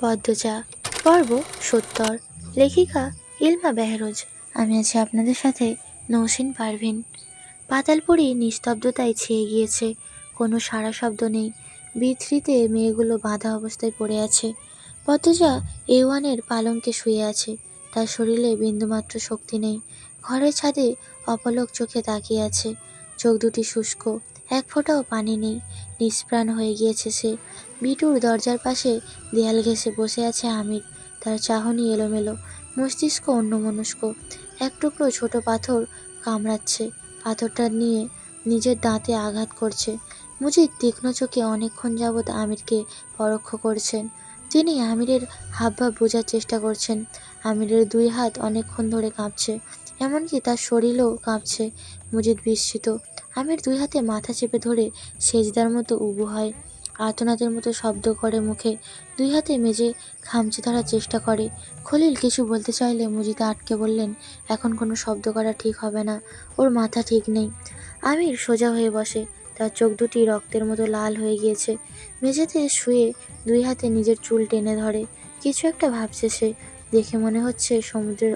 পদ্মজা, পর্ব সত্তর, লেখিকা ইলমা বেহরোজ। আমি আছি আপনাদের সাথে নৌসিন পারভিন। পাতালপুরি নিস্তব্ধতায় ছেয়ে গিয়েছে। কোনো সারা শব্দ নেই। বিথ্রিতে মেয়েগুলো বাঁধা অবস্থায় পড়ে আছে। পদ্মজা এ ওয়ানের পালঙ্কে শুয়ে আছে। তার শরীরে বিন্দুমাত্র শক্তি নেই। ঘরের ছাদে অপলক চোখে তাকিয়ে আছে। চোখ দুটি শুষ্ক এক ফোঁটাও পানি নেই। নিষ্প্রাণ হয়ে গিয়েছে সে। বিটুর দরজার পাশে দেয়াল ঘেঁষে বসে আছে আমির। তার চাহনি এলোমেলো। মস্তিষ্ক অন্যমনস্ক। এক টুকরো ছোট পাথর কামড়াচ্ছে। পাথরটা নিয়ে নিজের দাঁতে আঘাত করছে। মুজিদ তীক্ষ্ণ চোখে অনেকক্ষণ যাবৎ আমিরকে পরোক্ষ করছেন। তিনি আমিরের হাবভাব বোঝার চেষ্টা করছেন। আমিরের দুই হাত অনেকক্ষণ ধরে কাঁপছে। এমনকি তার শরীরও কাঁপছে। মুজিদ বিস্মিত। আমির দুই হাতে মাথা চেপে ধরে সেজদার মতো উবু হয়। আর্তনাদের মতো শব্দ করে মুখে। দুই হাতে মেজে খামচে ধরার চেষ্টা করে। খলিল কিছু বলতে চাইলে মুজিদা আটকে বললেন, এখন কোনো শব্দ করা ঠিক হবে না। ওর মাথা ঠিক নেই। আমির সোজা হয়ে বসে। তার চোখ দুটি রক্তের মতো লাল হয়ে গিয়েছে। মেঝেতে শুয়ে দুই হাতে নিজের চুল টেনে ধরে। কিছু একটা ভাবছে সে। দেখে মনে হচ্ছে সমুদ্রের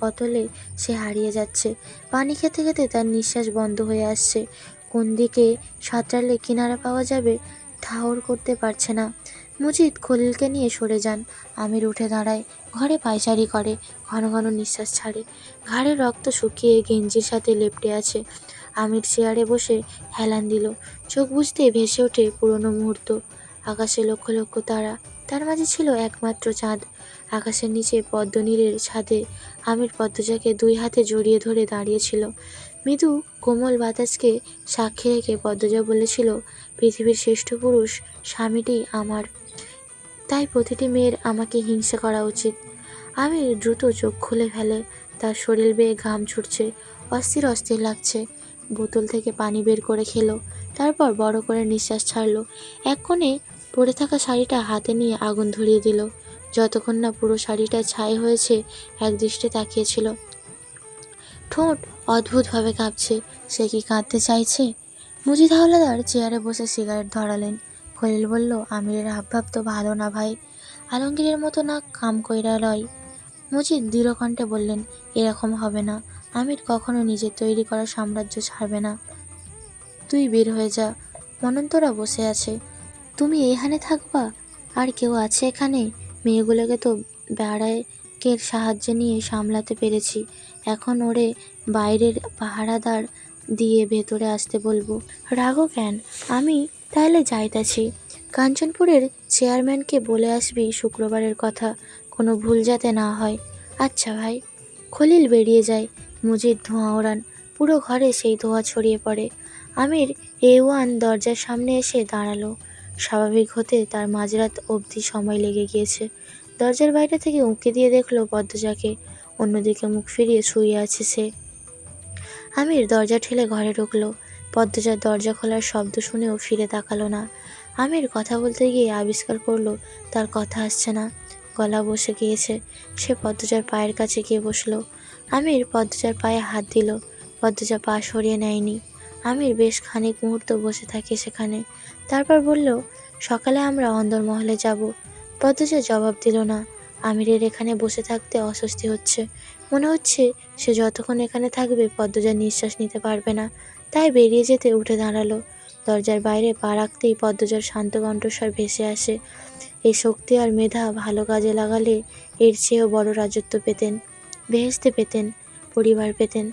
অতলে সে হারিয়ে যাচ্ছে। পানি খেতে খেতে তার নিঃশ্বাস বন্ধ হয়ে আসছে। কোন দিকে সাঁতরালে কিনারা পাওয়া যাবে ঠাহর করতে পারছে না। মুজিদ খলিলকে নিয়ে সরে যান। আমির উঠে দাঁড়ায়। ঘরে পায়চারি করে। ঘন ঘন নিঃশ্বাস ছাড়ে। ঘাড়ে রক্ত শুকিয়ে গেঞ্জির সাথে লেপটে আছে। আমির চেয়ারে বসে হেলান দিল। চোখ বুঝতে ভেসে ওঠে পুরনো মুহূর্ত। আকাশে লক্ষ লক্ষ তারা। তার মাঝে ছিল একমাত্র চাঁদ। আকাশের নিচে পদ্মনীরের ছাদে আমির পদ্মজাকে দুই হাতে জড়িয়ে ধরে দাঁড়িয়েছিল। মৃদু কোমল বাতাসকে সাক্ষী রেখে পদ্মজা বলেছিল, পৃথিবীর শ্রেষ্ঠ পুরুষ স্বামীটি আমার। তাই প্রতিটি মেয়ের আমাকে হিংসা করা উচিত। আমি দ্রুত চোখ খুলে ফেলে, তার শরীর বেয়ে ঘাম ছুটছে, অস্থির অস্থির লাগছে। বোতল থেকে পানি বের করে খেলো, তারপর বড় করে নিঃশ্বাস ছাড়লো। এক কোণে পড়ে থাকা শাড়িটা হাতে নিয়ে আগুন ধরিয়ে দিল। যতক্ষণ না পুরো শাড়িটা ছাই হয়েছে, এক দৃষ্টে তাকিয়েছিল। ঠোঁট অদ্ভুতভাবে কাঁপছে। সে কি কাঁদতে চাইছে? মুজিদ হাওলাদার চেয়ারে বসে সিগারেট ধরালেন। খলিল বলল, আমিরের হাবভাব তো ভালো না ভাই, আলমগীরের মতো না কাম কইরা লয়। মুজিদ দৃঢ় কণ্ঠে বললেন, এরকম হবে না। আমির কখনো নিজের তৈরি করা সাম্রাজ্য ছাড়বে না। তুই বের হয়ে যা, মনন্তরা বসে আছে। তুমি এখানে থাকবা? আর কেউ আছে এখানে? মেয়েগুলোকে তো ব্যারাকের সাহায্য নিয়ে সামলাতে পেরেছি। এখন ওরে বাইরের পাহারাদার দিয়ে ভেতরে আসতে বলব। রাগো কেন? আমি তাহলে যাইতাছি। কাঞ্চনপুরের চেয়ারম্যানকে বলে আসবি শুক্রবারের কথা, কোনো ভুল যাতে না হয়। আচ্ছা ভাই। খলিল বেরিয়ে যায়, মুজির ধোঁয়া ওড়ান, পুরো ঘরে সেই ধোঁয়া ছড়িয়ে পড়ে। আমির এ ওয়ান দরজার সামনে এসে দাঁড়াল। স্বাভাবিক হতে তার মাঝরাত অবধি সময় লেগে গিয়েছে। দরজার বাইরে থেকে উঁকি দিয়ে দেখল পদ্মজাকে। অন্যদিকে মুখ ফিরিয়ে শুয়ে আছে সে। আমির দরজা ঠেলে ঘরে ঢুকলো। পদ্মজার দরজা খোলার শব্দ শুনেও ফিরে তাকালো না। আমির কথা বলতে গিয়ে আবিষ্কার করল, তার কথা আসছে না। গলা বসে গিয়েছে। সে পদ্মজার পায়ের কাছে গিয়ে বসল। আমির পদ্মজার পায়ে হাত দিল। পদ্মজা পা সরিয়ে নেয়নি। আমির বেশ খানিক মুহূর্ত বসে থাকে সেখানে। তারপর বলল, সকালে আমরা অন্দরমহলে যাব। পদ্মজা জবাব দিল না। আমিরের এখানে বসে থাকতে অস্বস্তি হচ্ছে। মনে হচ্ছে সে যতক্ষণ এখানে থাকবে পদ্মজা নিঃশ্বাস নিতে পারবে না। তাই বেরিয়ে যেতে উঠে দাঁড়াল। দরজার বাইরে পা রাখতেই পদ্মজার শান্ত কণ্ঠস্বর ভেসে আসে। এই শক্তি আর মেধা ভালো কাজে লাগালে এর চেয়েও বড় রাজত্ব পেতেন বেহেস্তে পেতেন, পরিবার পেতেন।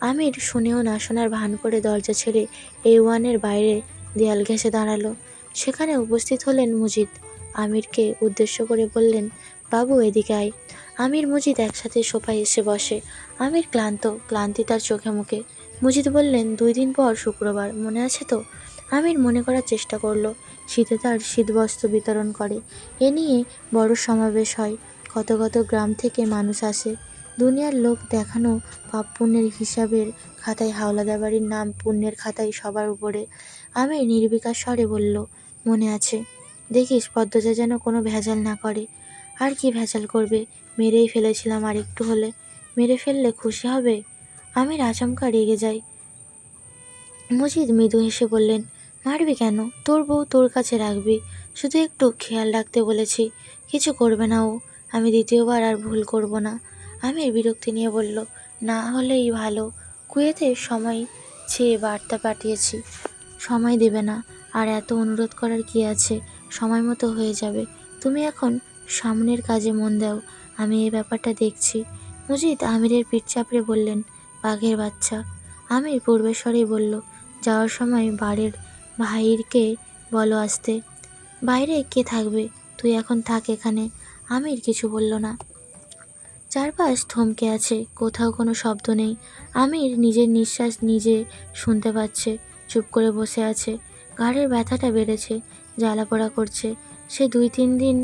আমির শুনেও না শোনার ভান করে দরজা ছেড়ে এ ওয়ানের বাইরে দেয়াল ঘেঁষে দাঁড়াল। সেখানে উপস্থিত হলেন মুজিদ আমিরকে উদ্দেশ্য করে বললেন, বাবু, এদিকে আয়। আমির মুজিদ একসাথে সোফায় এসে বসে। আমির ক্লান্ত, ক্লান্তি তার চোখে মুখে। মুজিদ বললেন, দুই দিন পর শুক্রবার, মনে আছে তো? আমির মনে করার চেষ্টা করল। শীতে তার শীতবস্ত্র বিতরণ করে। এ নিয়ে বড় সমাবেশ হয়। কত কত গ্রাম থেকে মানুষ আসে। দুনিয়ার লোক দেখানো পাপ পুণ্যের হিসাবের খাতায় হাওলাদার বাড়ির নাম পুণ্যের খাতায় সবার উপরে। আমি নির্বিকার স্বরে বলল, মনে আছে। দেখিস, পদ্মজা যেন কোনো ভেজাল না করে। আর কি ভেজাল করবে? মেরেই ফেলেছিলাম আর একটু হলে। মেরে ফেললে খুশি হবে? আমি আচমকা রেগে যাই। মজিদ মৃদু হেসে বললেন, মারবি কেন? তোর বউ তোর কাছে রাখবি। শুধু একটু খেয়াল রাখতে বলেছি। কিছু করবে না ও। আমি দ্বিতীয়বার আর ভুল করব না। আমির বিরক্তি নিয়ে বলল, না হলেই ভালো। কুয়েতে সময় চেয়ে বার্তা পাঠিয়েছি। সময় দেবে না। আর এত অনুরোধ করার কি আছে? সময় মতো হয়ে যাবে। তুমি এখন সামনের কাজে মন দাও। আমি এই ব্যাপারটা দেখছি। মজিদ আমিরের পিঠ চাপড়ে বললেন, বাঘের বাচ্চা। আমির পূর্বেশ্বরেই বলল, যাওয়ার সময় বাড়ির ভাইরকে বলো আসতে। বাইরে কে থাকবে? তুই এখন থাক এখানে। আমির কিছু বলল না। চারপাশ থমকে আছে, কোথাও কোনো শব্দ নেই। আমির নিজের নিঃশ্বাস নিজে শুনতে পাচ্ছে, চুপ করে বসে আছে। ঘাড়ের ব্যথাটা বেড়েছে, জ্বালা পোড়া করছে। সে দুই তিন দিন,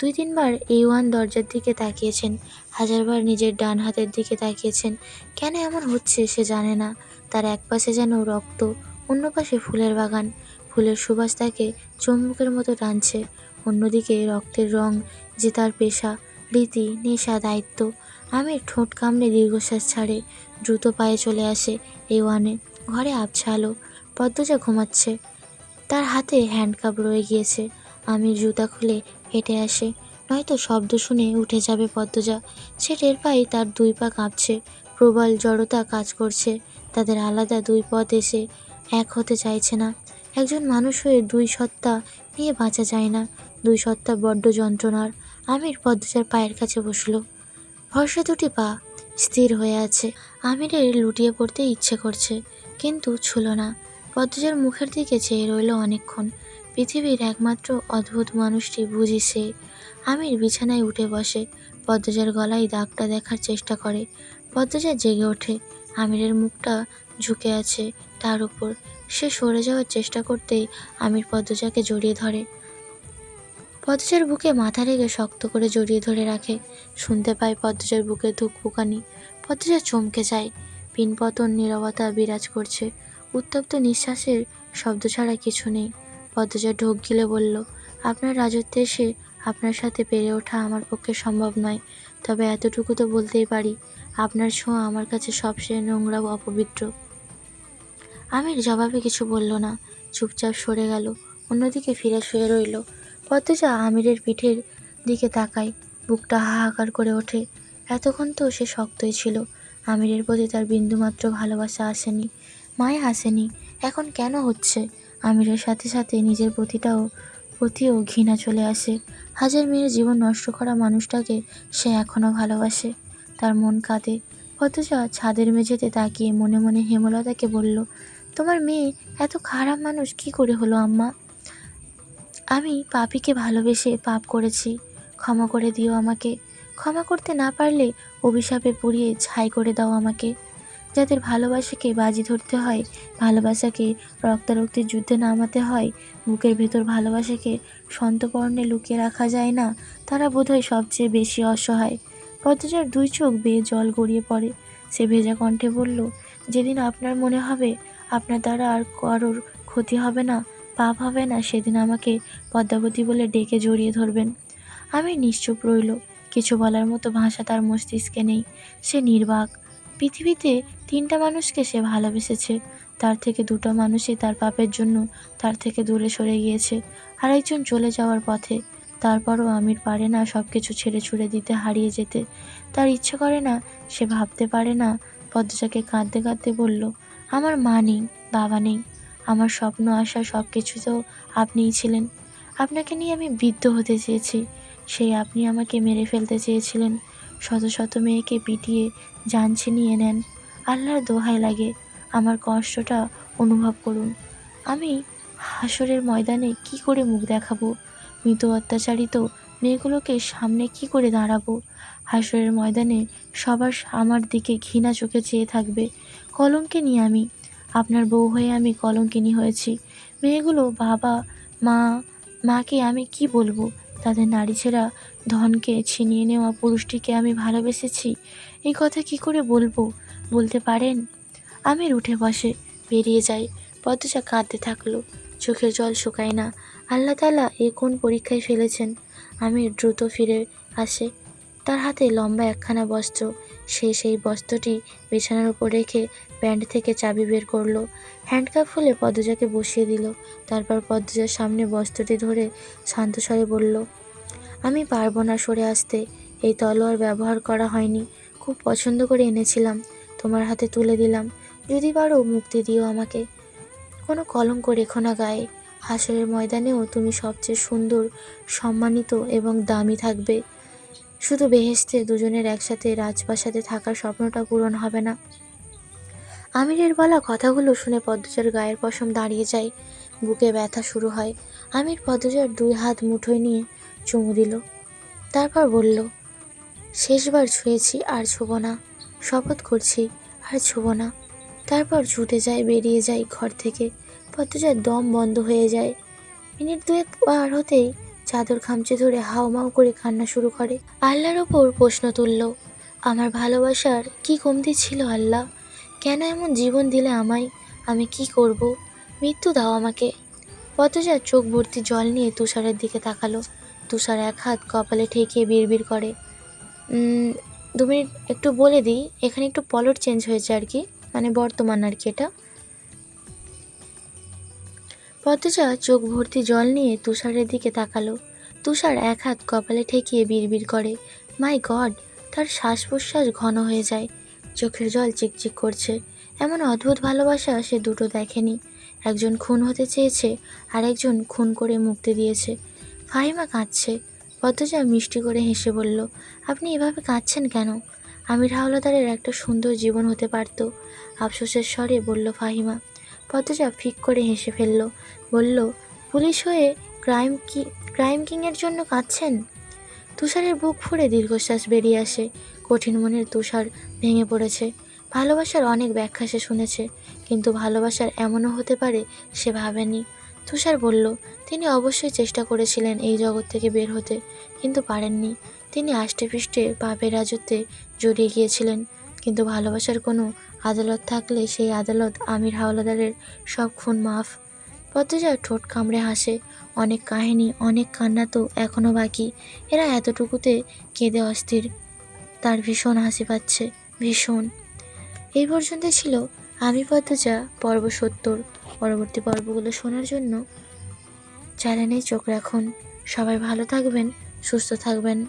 দুই তিনবার এই ওয়ান দরজার দিকে তাকিয়েছেন, হাজারবার নিজের ডান হাতের দিকে তাকিয়েছেন। কেন এমন হচ্ছে সে জানে না। তার এক পাশে যেন রক্ত, অন্য পাশে ফুলের বাগান। ফুলের সুবাস তাকে চুম্বকের মতো টানছে। অন্যদিকে রক্তের রং যে তার পেশা রীতি নেশা, দায়িত্ব। আমি ঠোঁট কামড়ে দীর্ঘশ্বাস ছাড়ে, দ্রুত পায়ে চলে আসে এই ওয়ানে ঘরে আবছা আলো পদ্মজা ঘুমাচ্ছে। তার হাতে হ্যান্ডকাপ রয়ে গিয়েছে। আমি জুতা খুলে হেঁটে আসে। নয়তো শব্দ শুনে উঠে যাবে পদ্মজা। সে টের পাই তার দুই পা কাঁপছে। প্রবল জড়তা কাজ করছে। তাদের আলাদা দুই পথ এসে এক হতে চাইছে না। একজন মানুষ হয়ে দুই সত্তা নিয়ে বাঁচা যায় না। দুই সত্তা বড্ড যন্ত্রণার। আমির পদ্মজার পায়ের কাছে বসল। ভরসা দুটি পা স্থির হয়ে আছে। আমিরের লুটিয়ে পড়তে ইচ্ছে করছে, কিন্তু ছুল না। পদ্মজার মুখের দিকে চেয়ে রইল অনেকক্ষণ। পৃথিবীর একমাত্র অদ্ভুত মানুষটি বুঝি সে। আমির বিছানায় উঠে বসে, পদ্মজার গলায় দাগটা দেখার চেষ্টা করে। পদ্মজা জেগে ওঠে। আমিরের মুখটা ঝুঁকে আছে তার উপর। সে সরে যাওয়ার চেষ্টা করতেই আমির পদ্মজাকে জড়িয়ে ধরে। পদ্মজার বুকে মাথা রেখে শক্ত করে জড়িয়ে ধরে রাখে। শুনতে পায় পদ্মজার বুকে ধুকপুকানি পদ্মজা চমকে যায়। পিনপতন নীরবতা বিরাজ করছে। উত্তপ্ত নিঃশ্বাসের শব্দ ছাড়া কিছু নেই। পদ্মজা ঢোক গিলে বলল, আপনার রাজত্বে এসে আপনার সাথে পেরে ওঠা আমার পক্ষে সম্ভব নয়। তবে এতটুকু তো বলতেই পারি, আপনার ছোঁয়া আমার কাছে সবচেয়ে নোংরা ও অপবিত্র। আমির জবাবে কিছু বলল না। চুপচাপ সরে গেল। অন্যদিকে ফিরে শুয়ে রইল। পদ্মজা আমিরের পিঠের দিকে তাকায়, বুকটা হাহাকার করে ওঠে। এতক্ষণ তো সে শক্তই ছিল। আমিরের প্রতি তার বিন্দুমাত্র ভালোবাসা আসেনি। মায়া আসেনি। এখন কেন হচ্ছে? আমিরের সাথে সাথে নিজের প্রতিটাও, প্রতিও ঘৃণা চলে আসে। হাজার মেয়ের জীবন নষ্ট করা মানুষটাকে সে এখনও ভালোবাসে। তার মন কাঁদে। পদ্মজা ছাদের মেঝেতে তাকিয়ে মনে মনে হেমলতাকে বলল, তোমার মেয়ে এত খারাপ মানুষ, কি করে হলো আম্মা? আমি পাপিকে ভালোবেসে পাপ করেছি। ক্ষমা করে দিও আমাকে। ক্ষমা করতে না পারলে অভিশাপে পুড়িয়ে ছাই করে দাও আমাকে। যাদের ভালোবাসাকে বাজি ধরতে হয়, ভালোবাসাকে রক্তারক্তির যুদ্ধে নামাতে হয়, বুকের ভেতর ভালোবাসাকে সন্তপর্ণে লুকিয়ে রাখা যায় না, তারা বোধহয় সবচেয়ে বেশি অসহায়। পদ্মজার দুই চোখ বেয়ে জল গড়িয়ে পড়ে। সে ভেজা কণ্ঠে বলল, যেদিন আপনার মনে হবে, আপনার দ্বারা আর কারোর ক্ষতি হবে না। পাপ হবে না, সেদিন আমাকে পদ্মাবতী বলে ডেকে জড়িয়ে ধরবেন। আমি নিশ্চুপ রইল, কিছু বলার মতো ভাষা তার মস্তিষ্কে নেই। সে নির্বাক। পৃথিবীতে তিনটা মানুষকে সে ভালোবেসেছে। তার থেকে দুটো মানুষই তার পাপের জন্য তার থেকে দূরে সরে গিয়েছে। আর একজন চলে যাওয়ার পথে, তারপরও আমির পারে না সব কিছু ছেড়ে ছুড়ে দিতে, হারিয়ে যেতে। তার ইচ্ছে করে না, সে ভাবতে পারে না, পদ্মজাকে কাঁদতে কাঁদতে বলল, আমার মা নেই, বাবা নেই। আমার স্বপ্ন, আশা সব কিছু তো আপনিই ছিলেন। আপনাকে নিয়ে আমি বৃদ্ধ হতে চেয়েছি। সেই আপনি আমাকে মেরে ফেলতে চেয়েছিলেন। শত শত মেয়েকে পিটিয়ে যান ছিনিয়ে নেন। আল্লাহর দোহাই লাগে। আমার কষ্টটা অনুভব করুন। আমি হাসরের ময়দানে কি করে মুখ দেখাবো? মৃত অত্যাচারিত মেয়েগুলোকে সামনে কি করে দাঁড়াবো? হাসরের ময়দানে সবার আমার দিকে ঘৃণা চোখে চেয়ে থাকবে। কলমকে নিয়ে আমি আপনার বউ হয়ে আমি কলঙ্কিনী হয়েছি। মেয়েগুলো বাবা, মা, মাকে আমি কি বলব? তাদের নারী ছেড়া ধনকে ছিনিয়ে নেওয়া পুরুষটিকে আমি ভালোবেসেছি। এই কথা কি করে বলব? বলতে পারেন? আমির উঠে বসে, বেরিয়ে যাই পদ্মজা কাঁদতে থাকল। চোখের জল শুকায় না। আল্লাহ তালা এ কোন পরীক্ষায় ফেলেছেন? আমির দ্রুত ফিরে আসে। তার হাতে লম্বা একখানা বস্ত্র। সে সেই বস্ত্রটি বিছানার উপর রেখে প্যান্ট থেকে চাবি বের করল। হ্যান্ডকাপ খুলে পদ্মজাকে বসিয়ে দিল। তারপর পদ্মজার সামনে বস্ত্রটি ধরে শান্ত স্বরে বলল, আমি পারব না সরে আসতে। এই তলোয়ার ব্যবহার করা হয়নি। খুব পছন্দ করে এনেছিলাম। তোমার হাতে তুলে দিলাম। যদি পারো মুক্তি দিও আমাকে। কোনো কলঙ্ক রেখো না গায়ে। হাসরের ময়দানেও তুমি সবচেয়ে সুন্দর, সম্মানিত এবং দামি থাকবে। শুধু বেহেস্তে দুজনের একসাথে রাজপ্রাসাদে থাকার স্বপ্নটা পূরণ হবে না। আমিরের বলা কথাগুলো শুনে পদ্মজার গায়ের পশম দাঁড়িয়ে যায়। বুকে ব্যথা শুরু হয়। আমির পদ্মজার দুই হাত মুঠোয় নিয়ে চুমু দিল। তারপর বলল, শেষবার ছুঁয়েছি আর ছুব না। শপথ করছি আর ছুব না। তারপর ছুটে যায়, বেরিয়ে যায় ঘর থেকে। পদ্মজার দম বন্ধ হয়ে যায়। মিনিট দুয়েক পার হতেই চাদর খামচে ধরে হাওমাও করে কান্না শুরু করে। আল্লাহর ওপর প্রশ্ন তুলল, আমার ভালোবাসার কি কমতি ছিল আল্লাহ? কেন এমন জীবন দিলে আমায়? আমি কি করব? মৃত্যু দাও আমাকে। পদ্মজার চোখ ভর্তি জল নিয়ে তুষারের দিকে তাকালো। তুষার এক হাত কপালে ঠেকিয়ে বিড়বিড় করে দু মিনিট একটু বলে দিই, এখানে একটু পলট চেঞ্জ হয়েছে আর কি মানে বর্তমান আর কি এটা। পদ্মজা চোখ ভর্তি জল নিয়ে তুষারের দিকে তাকালো। তুষার এক হাত কপালে ঠেকিয়ে বিড়বিড় করে, মাই গড, তার শ্বাস প্রশ্বাস ঘন হয়ে যায়। চোখের জল চিকচিক করছে। এমন অদ্ভুত ভালোবাসা সে দুটো দেখেনি। একজন খুন হতে চেয়েছে, আর একজন খুন করে মুক্তি দিয়েছে। ফাহিমা কাঁদছে। পদ্মজা মিষ্টি করে হেসে বলল, আপনি এভাবে কাঁদছেন কেন? আমির হাওলাদারের একটা সুন্দর জীবন হতে পারত। আফসোসের স্বরে বলল ফাহিমা পদ্মজা ফিক করে হেসে ফেলল, বলল, পুলিশ হয়ে ক্রাইম কি, ক্রাইম কিংয়ের জন্য কাঁদছেন? তুষারের বুক ফুঁড়ে দীর্ঘশ্বাস বেরিয়ে আসে। কঠিন মনের তুষার ভেঙে পড়েছে। ভালোবাসার অনেক ব্যাখ্যা সে শুনেছে, কিন্তু ভালোবাসার এমনও হতে পারে সে ভাবেনি। তুষার বলল, তিনি অবশ্যই চেষ্টা করেছিলেন এই জগৎ থেকে বের হতে, কিন্তু পারেননি। তিনি আষ্টে পৃষ্ঠে পাপের রাজত্বে জড়িয়ে গিয়েছিলেন, কিন্তু ভালোবাসার কোনো আদালত থাকলে সেই আদালত আমির হাওলাদারের সব খুন মাফ। পদ্মজা ঠোঁট কামড়ে হাসে, অনেক কাহিনী, অনেক কান্না তো এখনও বাকি। এরা এতটুকুতে কেঁদে অস্থির। তার ভীষণ হাসি পাচ্ছে, ভীষণ। এই পর্যন্ত ছিল আমি পদ্মজা, পর্ব সত্তর। পরবর্তী পর্বগুলো শোনার জন্য চ্যানেলে চোখ রাখুন। সবাই ভালো থাকবেন, সুস্থ থাকবেন।